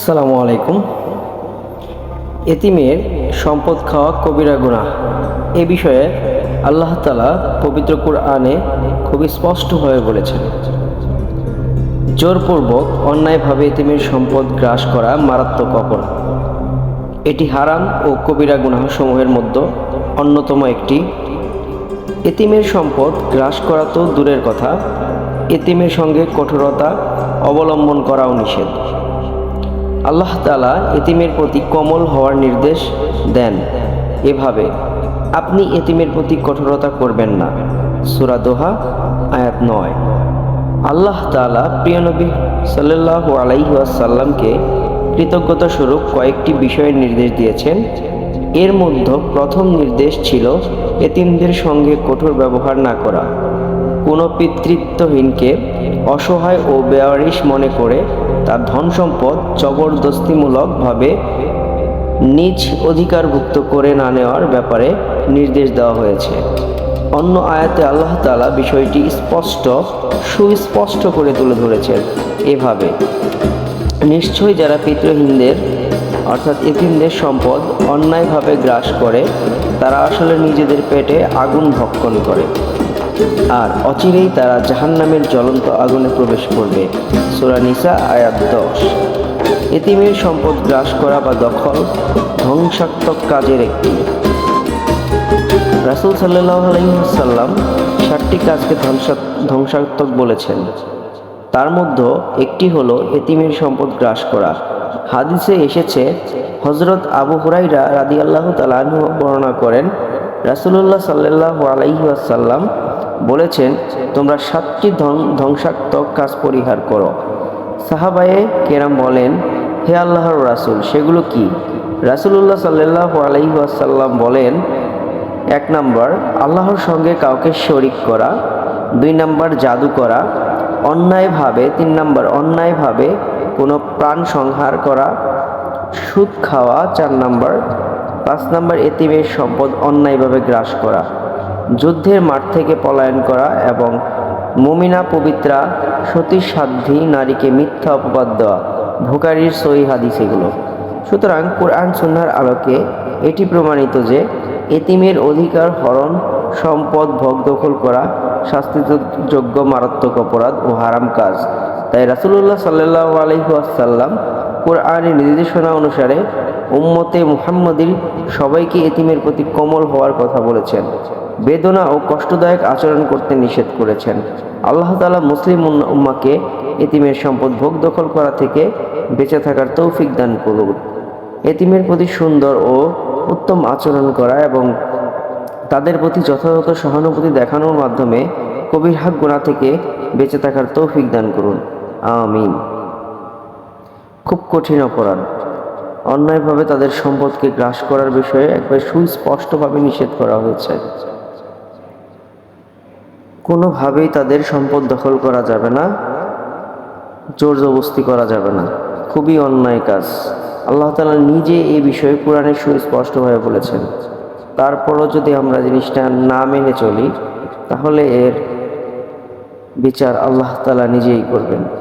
আসসালামু আলাইকুম। এতিমের সম্পদ খাওয়া কবিরা গুনাহ। এ বিষয়ে আল্লাহ তালা পবিত্র কুরআনে খুবই স্পষ্টভাবে বলেছেন। জোরপূর্বক অন্যায়ভাবে এতিমের সম্পদ গ্রাস করা মারাত্মক অপরাধ। এটি হারাম ও কবিরা গুনাহ সমূহের মধ্যে অন্যতম একটি। এতিমের সম্পদ গ্রাস করা তো দূরের কথা। এতিমের সঙ্গে কঠোরতা অবলম্বন করাও নিষেধ। আল্লাহ তালা এতিমের প্রতি কোমল হওয়ার নির্দেশ দেন। এভাবে আপনি এতিমের প্রতি কঠোরতা করবেন না। সুরা দোহা, আয়াত নয়। আল্লাহ তালা প্রিয় নবী সাল্লাহ আলাইসাল্লামকে কৃতজ্ঞতা স্বরূপ কয়েকটি বিষয়ের নির্দেশ দিয়েছেন। এর মধ্যে প্রথম নির্দেশ ছিল এতিমদের সঙ্গে কঠোর ব্যবহার না করা। কোনো পিতৃত্বহীনকে অসহায় ও বেয়ারিশ মনে করে তার ধন সম্পদ জবরদস্তিমূলকভাবে নিজ অধিকারভুক্ত করে না নেওয়ার ব্যাপারে নির্দেশ দেওয়া হয়েছে। অন্য আয়াতে আল্লাহ তালা বিষয়টি স্পষ্ট, সুস্পষ্ট করে তুলে ধরেছেন এভাবে। নিশ্চয়ই যারা পিতৃহীনদের, অর্থাৎ এতিমদের সম্পদ অন্যায়ভাবে গ্রাস করে, তারা আসলে নিজেদের পেটে আগুন ভক্ষণ করে। আর অচিরেই তারা জাহান্নামের জ্বলন্ত আগুনে প্রবেশ করবে। সুরা নিসা, আয়াত দশ। এতিমের সম্পদ গ্রাস করা বা দখল ধ্বংসাত্মক কাজের একটি। রাসুল সাল্লাহ আলহিহাসাল্লাম ষাটটি কাজকে ধ্বংসা ধ্বংসাত্মক বলেছেন। তার মধ্যে একটি হলো এতিমের সম্পদ গ্রাস করা। হাদিসে এসেছে হজরত আবু হুরাইরা রাদি আল্লাহ তালাহ বর্ণনা করেন, রাসুলুল্লাহ সাল্লাহ আলাইসাল্লাম বলেছেন, তোমরা সাতটি ধ্বংসাত্মক কাজ পরিহার করো। সাহাবায়ে কেরাম বলেন, হে আল্লাহর রাসুল, সেগুলো কি? রাসুলুল্লাহ সাল্লাহ আলাইসাল্লাম বলেন, এক নম্বর, আল্লাহর সঙ্গে কাউকে শরিক করা। দুই নম্বর, জাদু করা। অন্যায়ভাবে, তিন নম্বর, অন্যায়ভাবে কোনো প্রাণ সংহার করা। সুদ খাওয়া, চার নম্বর। পাঁচ নম্বর, এতিমের সম্পদ অন্যায়ভাবে গ্রাস করা। যুদ্ধের মাঠ থেকে পলায়ন করা এবং মুমিনা পবিত্রা সতী সাধ্যী নারীকে মিথ্যা অপবাদ দেওয়া। ভোকারির সই হাদিস এগুলো। সুতরাং কোরআন সুন্নার আলোকে এটি প্রমাণিত যে এতিমের অধিকার হরণ, সম্পদ, ভোগ দখল করা শাস্তিযোগ্য মারাত্মক অপরাধ ও হারাম কাজ। তাই রাসুল্লাহ সাল্লাহ আলহিহাসাল্লাম কোরআনের নির্দেশনা অনুসারে উম্মতে মুহাম্মদির সবাইকে এতিমের প্রতি কোমল হওয়ার কথা বলেছেন। বেদনা ও কষ্টদায়ক আচরণ করতে নিষেধ করেছেন। আল্লাহ তালা মুসলিম উম্মাকে এতিমের সম্পদ ভোগ দখল করা থেকে বেঁচে থাকার তৌফিক দান করুন। এতিমের প্রতি সুন্দর ও উত্তম আচরণ করা এবং তাদের প্রতি যথাযথ সহানুভূতি দেখানোর মাধ্যমে কবির হাক গোনা থেকে বেঁচে থাকার তৌফিক দান করুন। আমিন। খুব কঠিন অপরাধ। অন্যায়ভাবে তাদের সম্পদকে গ্রাস করার বিষয়ে একবার সুস্পষ্টভাবে নিষেধ করা হয়েছে। কোনোভাবেই তাদের সম্পদ দখল করা যাবে না, জোর জবস্তি করা যাবে না। খুবই অন্যায় কাজ। আল্লাহ তালা নিজে এই বিষয়ে কোরআনে সুস্পষ্টভাবে বলেছেন। তারপরও যদি আমরা জিনিসটা না মেনে চলি, তাহলে এর বিচার আল্লাহ তালা নিজেই করবেন।